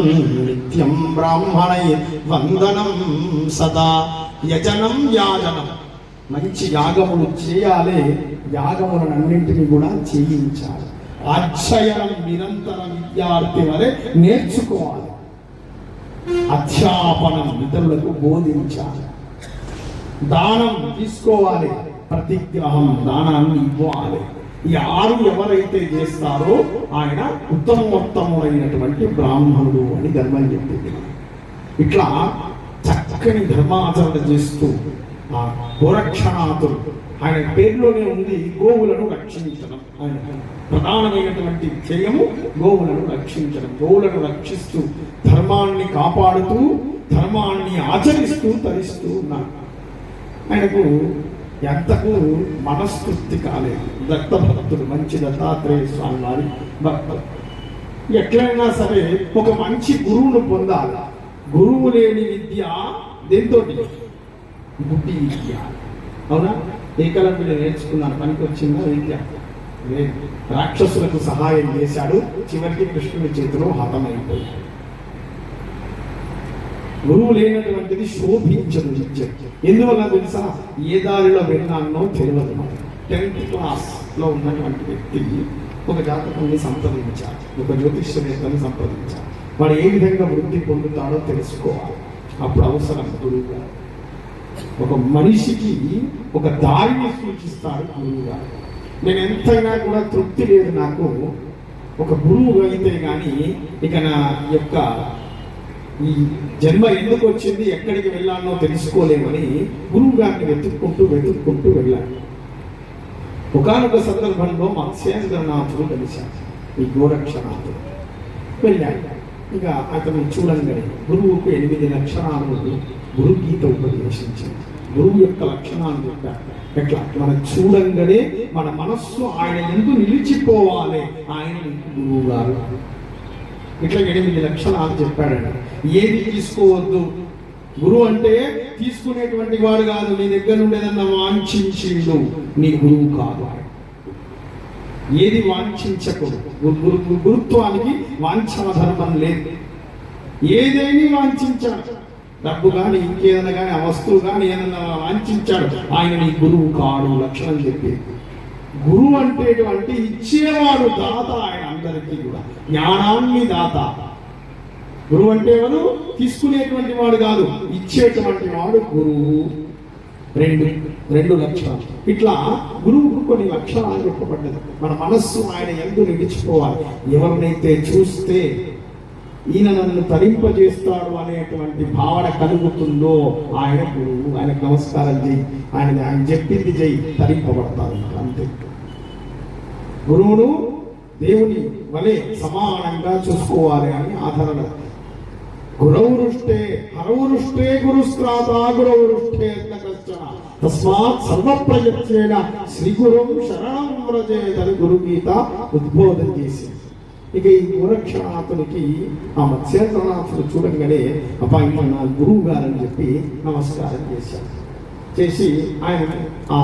నిత్యం బ్రాహ్మణై వందనం సదా యజనం యాజనం. మంచి యాగములు చేయాలి యాగములన్నింటినీ కూడా చేయించాలి. అధ్యయనం నిరంతర విద్యార్థి వలె నేర్చుకోవాలి. అధ్యాపనం ఇతరులకు బోధించాలి. దానం తీసుకోవాలి. ప్రతిగ్రహం దానాన్ని ఇవ్వాలి. ఈ ఆరు ఎవరైతే చేస్తారో ఆయన ఉత్తమోత్తముడైనటువంటి బ్రాహ్మణుడు అని ధర్మం చెప్పింది ఇట్లా చక్కని ధర్మాచరణ చేస్తూ ఆ గోరక్షణాతుడు ఆయన పేరులోనే ఉంది గోవులను రక్షించడం. ఆయన ప్రధానమైనటువంటి ధ్యేయము గోవులను రక్షించడం. గోవులను రక్షిస్తూ ధర్మాన్ని కాపాడుతూ ధర్మాన్ని ఆచరిస్తూ తరిస్తూ ఉన్నారు. ఆయనకు ఎంతకు మనస్తృప్తి కాలేదు. దత్త భక్తుడు మంచి దత్తాత్రేయ స్వామి వారి భక్తుడు ఎట్లయినా సరే ఒక మంచి గురువును పొందాల. గురువు లేని విద్య దేంతో బుద్ధి విద్య. అవునా? ఏకలంబిని నేర్చుకున్నాను? పనికి వచ్చిందా విద్య రాక్షసులకు సహాయం చేశాడు. చివరికి కృష్ణుని చేతిలో హతమైపోయాడు. గురువు లేనటువంటిది శోభించదు విద్య ఎందువల్ల తెలుసా? ఏ దారిలో వెళ్ళానో తెలియదు టెన్త్ క్లాస్లో ఉన్నటువంటి వ్యక్తి ఒక జాతకాన్ని సంప్రదించాలి ఒక జ్యోతిష్యవేత్తని సంప్రదించాలి వాడు ఏ విధంగా వృద్ధి పొందుతాడో తెలుసుకోవాలి. అప్పుడు అవసరం గురువు గారు ఒక మనిషికి ఒక దారిని సూచిస్తాడు గురువు గారు నేను ఎంతైనా కూడా తృప్తి లేదు నాకు. ఒక గురువు అయితే కానీ ఇక నా యొక్క ఈ జన్మ ఎందుకు వచ్చింది ఎక్కడికి వెళ్ళానో తెలుసుకోలేమని గురువు గారిని వెతుక్కుంటూ వెతుక్కుంటూ వెళ్ళాను ఒకనొక సందర్భంలో మత్స్యేంద్రనాథుడు కలిశాడు. ఈ గోరక్షనాథుడు వెళ్ళాడు. ఇక అతను చూడంగానే గురువుకు ఎనిమిది లక్షణాలు గురు గీత ఉపదేశించింది గురువు యొక్క లక్షణాలు చెప్పారు ఎట్లా? మనం చూడంగానే మన మనస్సు ఆయన ఎందుకు నిలిచిపోవాలి. ఆయన గురువు గారు. ఇట్లా ఎనిమిది లక్షణాలు చెప్పాడండి ఏది తీసుకోవద్దు? గురువు అంటే తీసుకునేటువంటి వాడు కాదు నీ దగ్గర నుండి వాంఛించిండు. నీ గురువు కాదు ఆయన. ఏది వాంఛించకూడదు. గురుత్వానికి వాంఛన ధర్మం లేదు. ఏదేని వాంఛించాడు? డబ్బు కానీ ఇంకేదైనా కానీ ఆ వస్తువు కానీ ఏదైనా వాంఛించాడు. ఆయన నీ గురువు కాడు లక్షణం చెప్పేది. గురువు అంటేటువంటి ఇచ్చేవాడు దాత ఆయన అందరికీ కూడా. జ్ఞానాన్ని దాత. గురువు అంటే ఎవరు? తీసుకునేటువంటి వాడు కాదు ఇచ్చేటువంటి వాడు గురువు. రెండు రెండు లక్షణాలు. ఇట్లా గురువుకు కొన్ని లక్షణాలు చెప్పబడ్డది. మన మనస్సు ఆయన ఎందు నిలిచిపోవాలి. ఎవరినైతే చూస్తే ఈయన నన్ను తరింపజేస్తాడు అనేటువంటి భావన కలుగుతుందో ఆయన గురువు ఆయనకు నమస్కారం చేయి ఆయన ఆయన చెప్పింది చేయి తరింపబడతాడు. అంతే. గురువును దేవుని వలె సమానంగా చూసుకోవాలి అని ఆధారణ గురౌరుష్టే హరౌరుష్టే గురుస్త్రాత గురౌరుష్టే కష్టన తస్మాత్ సర్వప్రయత్నేన శ్రీ గురుం శరణం వ్రజేదని గురు గీత ఉద్బోధన చేసింది. ఇక ఈ గురక్షణాథునికి ఆ మత్స్యేంద్రనాథుడు చూడంగానే అబ్బాయి నా గురువు గారని చెప్పి నమస్కారం చేశాను చేసి ఆయన ఆ